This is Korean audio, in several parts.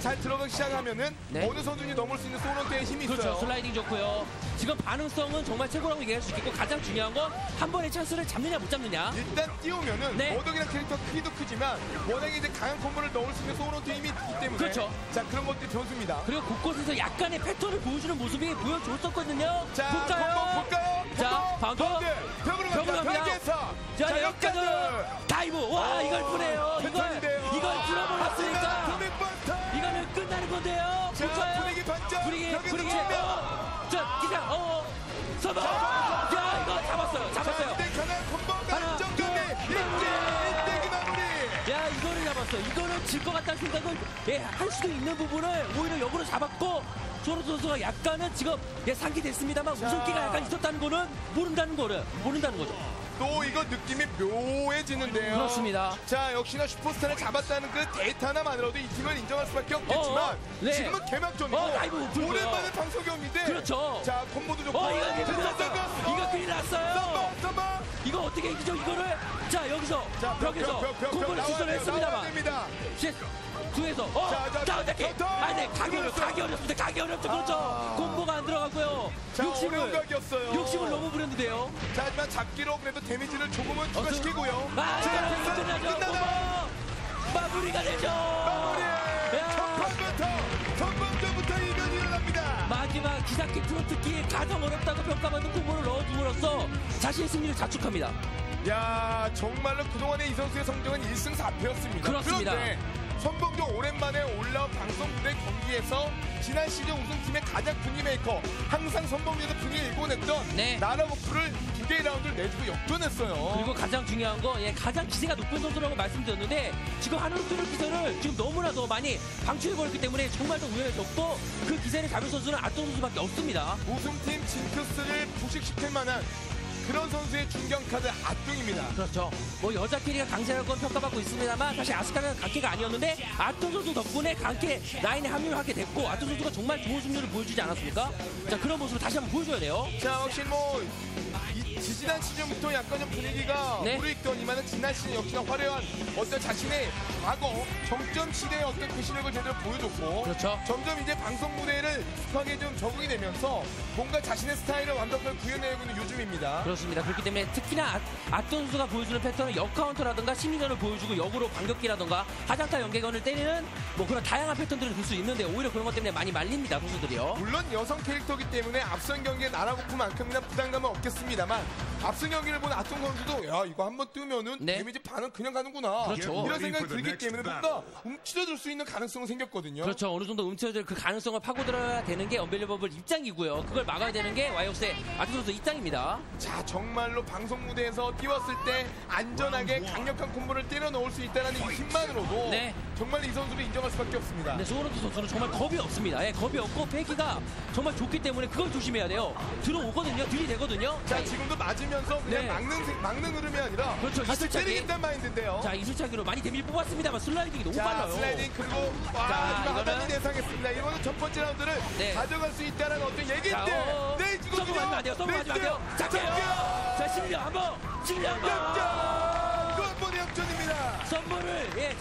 잘 들어가기 시작하면은 네. 어느 선수든지 넘을 수 있는 소론대의 힘이 그렇죠. 있어요. 슬라이딩 좋고요. 지금 반응성은 정말 최고라고 얘기할 수 있겠고 가장 중요한 건 한 번의 찬스를 잡느냐 못 잡느냐. 일단 띄우면은 네. 머덕이라는 캐릭터 크기도 크지만 워낙에 이제 강한 콤보를 넣을 수 있는 소론대 힘이 있기 때문에 그렇죠. 자 그런 것들이 변수입니다. 그리고 곳곳에서 약간의 패턴을 보여주는 모습이 보여줬었거든요. 자 볼까요? 볼까요? 자. 밴드, 벽으로 갑니다. 벽에서 자, 여기까지 다이브. 와, 오, 이걸. 이걸, 패턴인데요. 이걸 서버. 야, 이거 잡았어요. 자 잡았어요. 근데 가난 콤보가 하나, 안정감이 둘, 1대 1대기 마무리. 야 이거를 잡았어 이거는 질 것 같다는 생각을 예, 할 수도 있는 부분을 오히려 역으로 잡았고 조로 선수가 약간은 지금 예, 상기됐습니다만 자. 우선기가 약간 있었다는 거는 모른다는 거를 모른다는 거죠 또 이거 느낌이 묘해지는데요. 그렇습니다. 자 역시나 슈퍼스타를 잡았다는 그 데이터 하나만으로도 이 팀을 인정할 수밖에 없겠지만 어, 어. 네. 지금은 개막전이고 어. 오랜만에 방송경인데 그렇죠. 자 콤보도 좋고 어 이거 큰일 났어요 자, 이거 큰일 났어요 썸머 썸머 이거 어떻게 이기죠 이거를 자 여기서 자 벽, 벽에서 벽, 벽, 벽 공을 나와야 돼요, 나와야 시전했습니다 됩니다. 두에서 어 자, 자, 자, 아네 가기 어렵. 가기 어렵습니다 가기 어렵죠 그렇죠 아. 공보가 안 들어가고요 자 어려운 각이었어요 욕심을 너무 부렸는데요 자 하지만 잡기로 그래도 데미지를 조금은 추가시키고요 아, 끝나죠. 끝나나요? 고모. 마무리가 되죠. 마무리 야. 첫판부터 선방전부터 이변이 일어납니다 마지막 기사키 프로트기에 가장 어렵다고 평가받는 공모를 넣어줌으로써 자신의 승리를 자축합니다. 야 정말로 그동안의 이 선수의 성적은 1승 4패였습니다. 그렇습니다. 그런데 선봉조 오랜만에 올라온 방송 무대 경기에서 지난 시즌 우승팀의 가장 분위 메이커 항상 선봉조에서 분위기 일궈냈던 네. 나라보프를 두 개의 라운드를 내주고 역전했어요. 그리고 가장 중요한 건 예, 가장 기세가 높은 선수라고 말씀드렸는데 지금 하늘투를 기세를 지금 너무나도 많이 방출해버렸기 때문에 정말 더 우연해졌고 그 기세를 잡은 선수는 아토 선수밖에 없습니다. 우승팀 징크스를 부식시킬 만한 그런 선수의 중견 카드 아뚱입니다. 그렇죠. 뭐 여자 캐리가 강세할 건 평가받고 있습니다만 사실 아스카는 강캐가 아니었는데 아토 선수 덕분에 강캐 라인에 합류를 하게 됐고 아토 선수가 정말 좋은 승률을 보여주지 않았습니까? 자 그런 모습을 다시 한번 보여줘야 돼요. 자, 혹시 뭐, 이, 지지난 시즌부터 약간 좀 분위기가 네. 무르익더니만 지난 시즌 역시나 화려한 어떤 자신의 과거 정점 시대의 어떤 그 실력을 제대로 보여줬고. 그렇죠. 점점 이제 방송 무대를 익숙하게 좀 적응이 되면서 뭔가 자신의 스타일을 완벽하게 구현해내고 있는 요즘입니다. 그렇습니다. 그렇기 때문에 특히나 아, 아토 선수가 보여주는 패턴은 역 카운터라든가 심리전을 보여주고 역으로 반격기라든가 하장타 연계건을 때리는 뭐 그런 다양한 패턴들을 볼수 있는데 오히려 그런 것 때문에 많이 말립니다 선수들이요. 물론 여성 캐릭터이기 때문에 앞선 경기에 나라고프만큼이나 부담감은 없겠습니다만 앞선 경기를 본 아통 선수도 야 이거 한번 뜨면은 네. 데미지 반은 그냥 가는구나 그렇죠. 이런 생각이 들기 때문에 뭔가 움츠려들 수 있는 가능성은 생겼거든요 그렇죠. 어느 정도 움츠러들 그 가능성을 파고들어야 되는 게 언벨리버블 입장이고요. 그걸 막아야 되는 게 와이옥스의 아토 선수 입장입니다. 자 정말로 방송 무대에서 띄웠을 때 안전하게 강력한 콤보를 때려 넣을 수 있다는 이 힘만으로도 네. 정말 이 선수를 인정할 수밖에 없습니다 근데 소호르트 선수는 정말 겁이 없습니다. 예, 겁이 없고 패기가 정말 좋기 때문에 그걸 조심해야 돼요. 들어오거든요. 들이대거든요. 자 지금 도 맞으면서 그냥 네. 막는 생- 막는 흐름이 아니라 그렇죠. 다시 이슬차기. 때리겠다는 마인드인데요 자, 이술차기로 많이 데미지 뽑았습니다만 슬라이딩이 너무 자, 빨라요. 슬라이딩 그리고 와, 자, 이거 이거는- 하단이 예상했습니다. 이거는 첫 번째 라운드를 네. 가져갈 수 있다는 어떤 얘기인데. 자, 어, 어. 네, 지금 서브 맞으면 안 돼요. 서브 맞으면 안 돼요. 잡혀요. 자, 실력 한 번. 실력 한 번. 역전!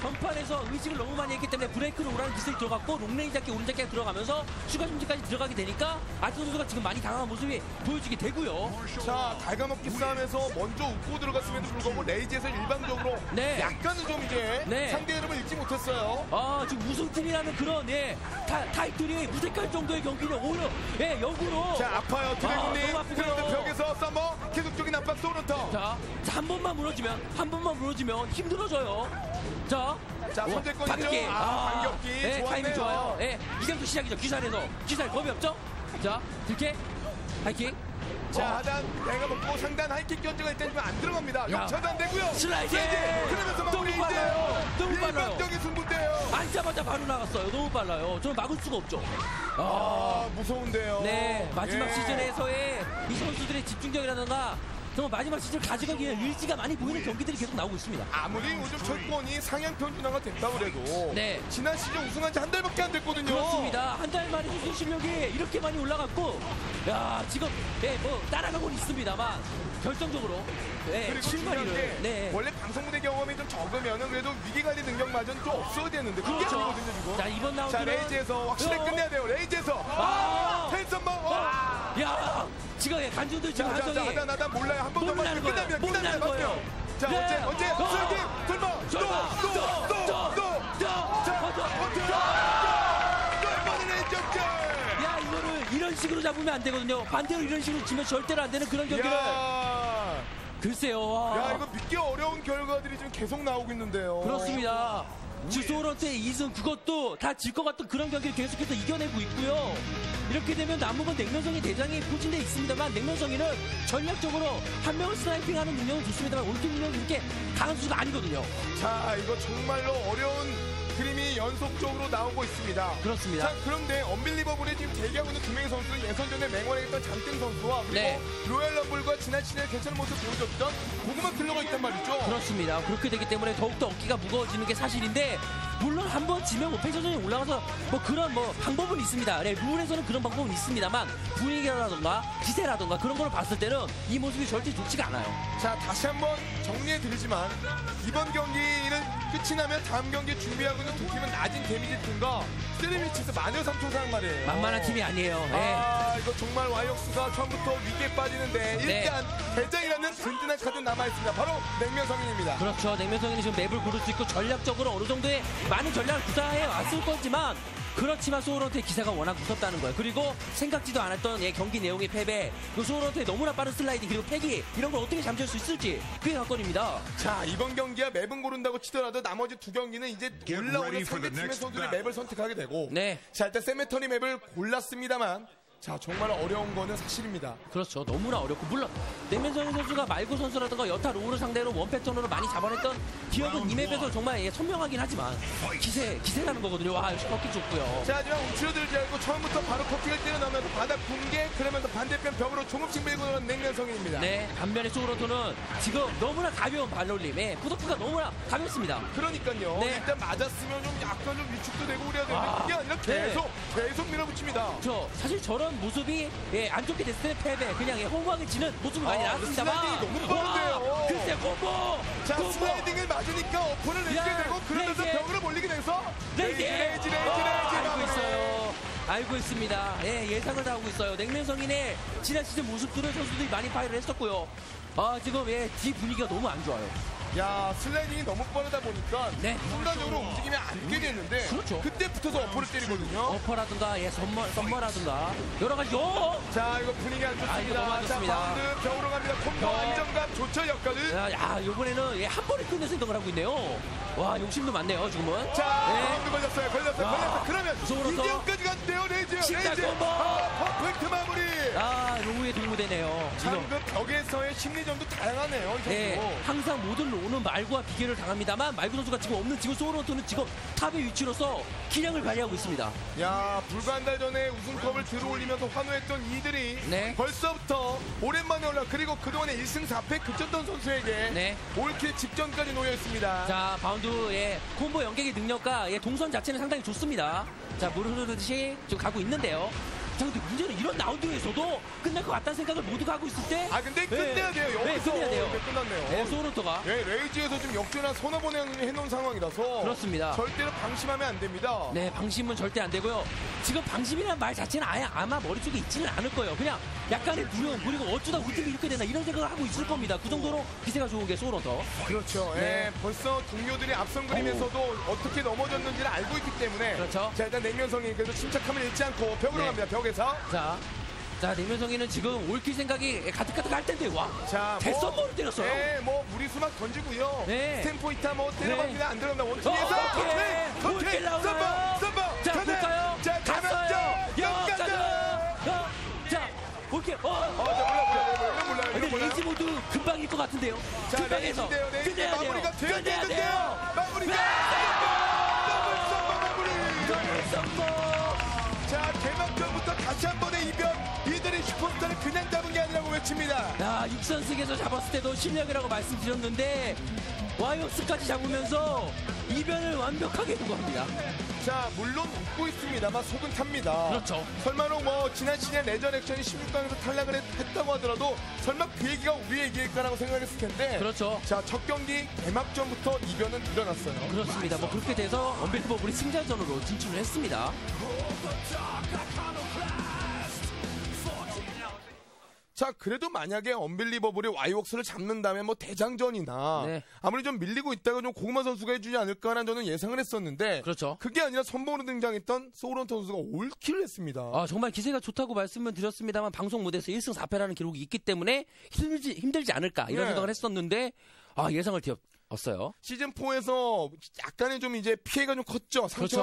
전판에서 의식을 너무 많이 했기 때문에 브레이크로 오라는 기술이 들어갔고 롱레인 잡기 오른잡기 가 들어가면서 추가 심지까지 들어가게 되니까 아트 선수가 지금 많이 당한 모습이 보여지게 되고요. 자, 갈가먹기 싸움에서 먼저 웃고 들어갔음에도 불구하고 레이지에서 일방적으로 네. 약간은 좀 이제 네. 상대 흐름을 읽지 못했어요. 아 지금 우승팀이라는 그런 예, 타, 타이틀이 무색할 정도의 경기는 오히려 예, 역으로 자, 아파요. 아, 드래곤님. 아프고요. 그런데 벽에서 썸머 계속적인 압박 소르터. 자, 자, 한 번만 무너지면 한 번만 무너지면 힘들어져요. 자, 자, 와, 선제권이죠? 반격기. 아, 반격기. 예, 좋았네요. 타이밍 좋아요. 예, 이제부터 시작이죠. 귀살에서 귀살 겁이 없죠? 자, 들게 하이킥. 자, 하단 내가 먹고 상단 하이킥 견제가 있다지만 안 들어갑니다. 야. 역차도 안 되고요. 슬라이딩! 그러면서 너무 마무리 빨라요. 너무 빨라요. 일방적인 승부인데요. 앉자마자 바로 나갔어요. 너무 빨라요. 저는 막을 수가 없죠. 아, 무서운데요. 네, 마지막 예. 시즌에서의 이 선수들의 집중력이라든가 정말 마지막 시즌 가져가기에 의지가 많이 보이는 경기들이 계속 나오고 있습니다. 아무리 요즘 철권이 상향 평준화가 됐다고 해도 네. 지난 시즌 우승한 지 한 달밖에 안 됐거든요. 그렇습니다. 한 달 만에 선수 실력이 이렇게 많이 올라갔고, 야 지금 네, 뭐 따라가고는 있습니다만 결정적으로 네, 그리고 중요한 게 네. 원래 방송 무대 경험이 좀 적으면은 그래도 위기 관리 능력마저는 좀 없어야 되는데 그게 그렇죠. 아니거든요 지금. 자 이번 자 라운드는 레이지에서 확실히 어. 끝내야 돼요. 레이지에서 아! 텐션만 어. 야 지금 예, 간주도 지금 자, 자, 자, 하다 나다 몰라요. 한 번더 몰라는 거예요. 끝납니다. 몰라는 거예요. 자, 네. 언제, 언제, 어. 슬기, 설마, 설마, 또, 또, 또, 또, 또, 자, 먼저. 버텨! 또 이번에 레이지역제! 야 이거를 이런 식으로 잡으면 안 되거든요. 반대로 이런 식으로 치면 절대로 안 되는 그런 경기를 야, 글쎄요. 와. 야, 이거 믿기 어려운 결과들이 지금 계속 나오고 있는데요. 그렇습니다. 주소로한테 2승 그것도 다 질 것 같은 그런 경기를 계속해서 이겨내고 있고요. 이렇게 되면 남은 건 냉면성이 대장이 포진돼 있습니다만 냉면성이는 전략적으로 한 명을 스나이핑하는 능력은 좋습니다만 올킬 능력이 그렇게 강한 수가 아니거든요. 자, 이거 정말로 어려운 그림이 연속적으로 나오고 있습니다. 그렇습니다. 자, 그런데 언빌리버블에 지금 대기하고 있는 두 명의 선수는 예선전에 맹활약했던 장땡 선수와 그리고 네. 로얄 럼블과 지난 시즌에 괜찮은 모습 보여줬던 고구마 킬러가 있단 말이죠. 그렇습니다. 그렇게 되기 때문에 더욱더 어깨가 무거워지는 게 사실인데 물론 한 번 지면 뭐 패션전에 올라가서 뭐 그런 뭐 방법은 있습니다. 네, 룰에서는 그런 방법은 있습니다만 분위기라던가 기세라던가 그런 걸 봤을 때는 이 모습이 절대 좋지가 않아요. 자, 다시 한번 정리해 드리지만 이번 경기는 끝이 나면 다음 경기 준비하고 있는 두 팀은 낮은 데미지 팀과 쓰리미치스 마녀 삼총사랑 말이에요. 만만한 팀이 아니에요. 네. 아, 이거 정말 와이옥스가 처음부터 위기에 빠지는데 네. 일단 대장이라는 든든한 카드 남아있습니다. 바로 냉면 성인입니다. 그렇죠. 냉면성이는 지금 맵을 고를 수 있고 전략적으로 어느 정도의 많은 전략을 구사해 왔을 거지만 그렇지만 소울한테의 기세가 워낙 무섭다는 거예요. 그리고 생각지도 않았던 예, 경기 내용의 패배, 그 소울한테 너무나 빠른 슬라이딩 그리고 패기 이런 걸 어떻게 잠재울 수 있을지 그게 관건입니다. 자, 이번 경기야 맵은 고른다고 치더라도 나머지 두 경기는 이제 올라오는 상대 팀의 선수들이. 맵을 선택하게 되고 네. 자, 일단 세메터니 맵을 골랐습니다만 자, 정말 어려운 거는 사실입니다. 그렇죠. 너무나 어렵고 물론 냉면성인 선수가 말고 선수라든가 여타 로우를 상대로 원 패턴으로 많이 잡아냈던 기억은 이 맵에서 정말 예, 선명하긴 하지만 기세 기세라는 거거든요. 와 역시 꺾기 좋고요. 자, 하지만 움츠러들지 않고 처음부터 바로 커팅을 때려넣으면서 바닥 붕괴 그러면서 반대편 벽으로 조금씩 밀고 들어간 냉면성입니다. 네, 반면에 소울로토는 지금 너무나 가벼운 발놀림에 포토프가 너무나 가볍습니다. 그러니까요. 네. 일단 맞았으면 좀 약간 좀 위축도 되고 그래야 되는데 아, 그게 아니라 네. 계속 계속 밀어붙입니다. 저 사실 저런 모습이 예, 안 좋게 됐을 때 패배. 그냥 예, 허무하게 지는 모습이 많이 아, 나왔습니다만. 슬라이딩이 너무 빠른데요. 와, 글쎄 콤보! 자, 콤보. 슬라이딩을 맞으니까 어퍼를 내게 야, 되고 그러면서 레이지. 벽으로 몰리게 돼서 레이지 레이지 레이지 레이지 어, 레이지 알고 마무리. 있어요. 알고 있습니다. 예, 예상을 다 하고 있어요. 냉면 성인의 지난 시즌 모습들을 선수들이 많이 파일을 했었고요. 아 지금 예, 뒤 분위기가 너무 안 좋아요 야 슬라이딩이 너무 빠르다 보니까 네. 순간적으로 움직임이 안 되게 되는데 그렇죠. 그때 붙어서 어퍼를 때리거든요. 어퍼라든가 예, 썸머, 썸머라든가 여러 가지 요 자 이거 분위기 안 아, 좋습니다. 안 자. 바운드 벽으로 갑니다. 콤보 벽. 안정감 조처 역할을. 야, 야, 이번에는 예, 한 번에 끝낼 생각을 하고 있네요 와 욕심도 많네요 지금은 자 네. 바운드 걸렸어요. 걸렸어요. 야. 걸렸어요. 그러면 무서워서. 레이지. 진짜 레이지. 콤보. 아, 퍼펙트 마무리. 아 로우의 동무대네요 지금 참그 벽에서의 심리전도 다양하네요. 이 선수. 네, 항상 모든 로우는 말구와 비교를 당합니다만 말구 선수가 지금 없는 지금 소로토는 지금 탑의 위치로서 기량을 발휘하고 있습니다. 야 불과 한 달 전에 우승컵을 들어올리면서 환호했던 이들이 네. 벌써부터 오랜만에 올라 그리고 그동안에 1승 4패 그쳤던 선수에게 네. 올킬 직전까지 놓여 있습니다. 자, 바운드의 콤보 연계의 능력과 예, 동선 자체는 상당히 좋습니다. 자, 물 흐르듯이 지금 가고 있는데요. 자, 근데 문제는 이런 라운드에서도 끝날 것 같다는 생각을 모두가 하고 있을 때. 아 근데 끝내야 돼요. 네, 여기서 끝내야 돼요. 네, 끝났네요. 네, 소로토가. 예, 레이지에서 지금 역전한 선언보내 해놓은 상황이라서 그렇습니다. 절대로 방심하면 안 됩니다. 네, 방심은 절대 안 되고요. 지금 방심이라는 말 자체는 아예 아마 머릿속에 있지는 않을 거예요. 그냥 약간의 두려움, 그리고 어쩌다 우리 팀이 이렇게 되나 이런 생각을 하고 있을 겁니다. 그 정도로 기세가 좋은 게 소로토. 그렇죠. 네. 예, 벌써 동료들이 앞선 그림에서도 어떻게 넘어졌는지를 알고 있기 때문에 그렇죠. 자 일단 냉면성이 그래도 침착함을 잃지 않고 벽으로 네. 갑니다. 벽 에서 자, 자, 내면성이는 지금 올킬 생각이 가득가득 할 텐데, 와. 자, 대선머를 때렸어요. 네, 뭐 무리수막 던지고요. 네. 스탬포이타 뭐 때려봤는데 안 들어간다. 어, 원투에서 오케이. 커팅, 올킬 커팅, 나오나요? 썸버. 자. 볼까요? 자. 여기까지. 여기까지. 어, 자, 올킬. 어, 어, 자, 몰라, 몰라, 몰라, 몰라, 몰라, 근데 몰라. 레이지 모드 금방 일 것 같은데요. 자, 레이지인데요. 레이지 끝내야 돼요. 마무리가 끝내야 되었는데요. 돼요. 마무리가. 네. 더블 썸버 마무리. 더블 썸버. 자, 개막전부터 다시 한 번의 이변. 이들이 슈퍼스타를 그냥 잡은 게 아니라고 외칩니다. 야, 육선승에서 잡았을 때도 실력이라고 말씀드렸는데 와이옥스까지 잡으면서 이변을 완벽하게 해고합니다. 자, 물론 웃고 있습니다만 속은 탑니다. 그렇죠. 설마는 뭐 지난 시즌 레전 액션이 16강에서 탈락을 했, 했다고 하더라도 설마 그 얘기가 우리 얘기일까라고 생각했을 텐데 그렇죠. 자, 첫 경기 개막전부터 이변은 일어났어요. 그렇습니다. 뭐 그렇게 돼서 언빌리버블이 승자전으로 진출을 했습니다. 자, 그래도 만약에 언빌리버블이 와이웍스를 잡는다면 뭐 대장전이나 네. 아무리 좀 밀리고 있다가 좀 고구마 선수가 해주지 않을까라는 저는 예상을 했었는데 그렇죠. 그게 아니라 선봉으로 등장했던 소울헌터 선수가 올킬을 했습니다. 아, 정말 기세가 좋다고 말씀을 드렸습니다만 방송 무대에서 1승 4패라는 기록이 있기 때문에 힘들지 힘들지 않을까 이런 네. 생각을 했었는데 아, 예상을 뒤엎었어요. 시즌 4에서 약간의 좀 이제 피해가 좀 컸죠. 상처가 그렇죠.